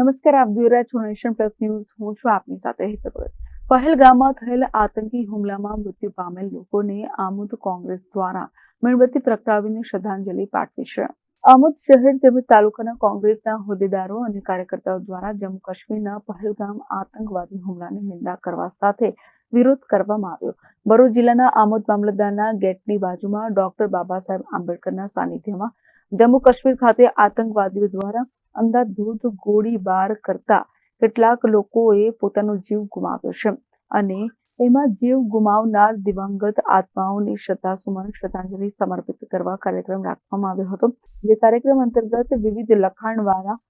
નમસ્કાર, આપ જોઈ રહ્યા છો નેશન પ્લસ ન્યૂઝ. હું છું આપની સાથે હેતલ પહેલગામમાં થયેલ આતંકી હુમલામાં મૃત્યુ પામેલ લોકોને આમોદ કોંગ્રેસ દ્વારા મીણબત્તી પ્રગટાવીને શ્રદ્ધાંજલિ પાઠવી છે. આમોદ શહેર તેમજ તાલુકાના કોંગ્રેસના હોદ્દેદારો અને કાર્યકર્તાઓ દ્વારા જમ્મુ કાશ્મીરના પહેલગામ આતંકવાદી હુમલાની નિંદા કરવા સાથે વિરોધ કરવામાં આવ્યો. ભરૂચ જિલ્લાના આમોદ મામલતદારના ગેટની બાજુમાં ડોક્ટર બાબા સાહેબ આંબેડકરના સાનિધ્યમાં જમ્મુ કાશ્મીર ખાતે આતંકવાદીઓ દ્વારા અંધાધૂંધ ગોળીબાર કરતા કેટલાક લોકોએ પોતાનો જીવ ગુમાવ્યો છે. અને એમાં જીવ ગુમાવનાર દિવંગત આત્માઓને શ્રદ્ધા સુમન શ્રદ્ધાંજલિ સમર્પિત કરવા કાર્યક્રમ રાખવામાં આવ્યો હતો. જે કાર્યક્રમ અંતર્ગત વિવિધ લખાણવાળા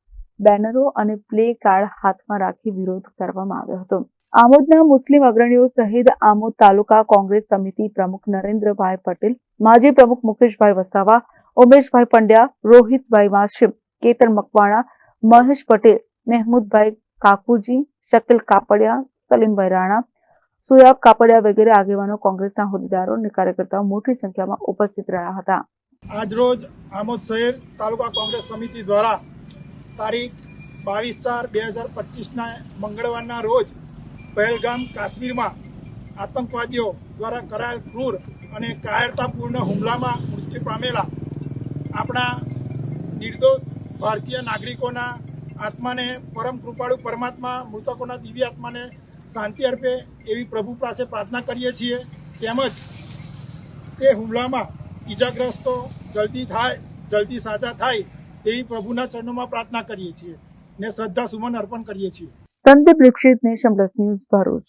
બેનરો અને પ્લે કાર્ડ હાથમાં રાખી વિરોધ કરવામાં આવ્યો હતો. આમોદના મુસ્લિમ અગ્રણીઓ સહિત આમોદ તાલુકા કોંગ્રેસ સમિતિ પ્રમુખ નરેન્દ્રભાઈ પટેલ, માજી પ્રમુખ મુકેશભાઈ વસાવા, ઉમેશભાઈ પંડ્યા, રોહિતભાઈ વાશિમ કેતન મકવાણા, મહેશ પટેલ, મહેમૂદભાઈ કાકુજી, શકીલ કાપડિયા, સલીમભાઈ રાણા સુયાબ કાપડિયા વગેરે આગેવાનો કોંગ્રેસના હોદ્દેદારો અને કાર્યકર્તાઓ મોટી સંખ્યામાં ઉપસ્થિત રહ્યા હતા. આજરોજ આમોદ શહેર તાલુકા કોંગ્રેસ સમિતિ દ્વારા તારીખ બાવીસ ચાર બે હજાર પચીસના મંગળવારના રોજ પહેલગામ કાશ્મીરમાં આતંકવાદીઓ દ્વારા કરાયેલ ક્રૂર અને કાયરતાપૂર્ણ હુમલામાં મૃત્યુ પામેલા આપણા નિર્દોષ ભારતીય નાગરિકોના આત્માને પરમ કૃપાળુ પરમાત્મા, મૃતકોના દિવ્ય આત્માને શાંતિ અર્પે એવી પ્રભુ પાસે પ્રાર્થના કરીએ છીએ. તેમજ તે હુમલામાં ઈજાગ્રસ્તો જલ્દી થાય, જલ્દી સાજા થાય તેવી પ્રભુના ચરણોમાં પ્રાર્થના કરીએ છીએ ને શ્રદ્ધા સુમન અર્પણ કરીએ છીએ. Sandeep Dixit nation plus news Bharuch.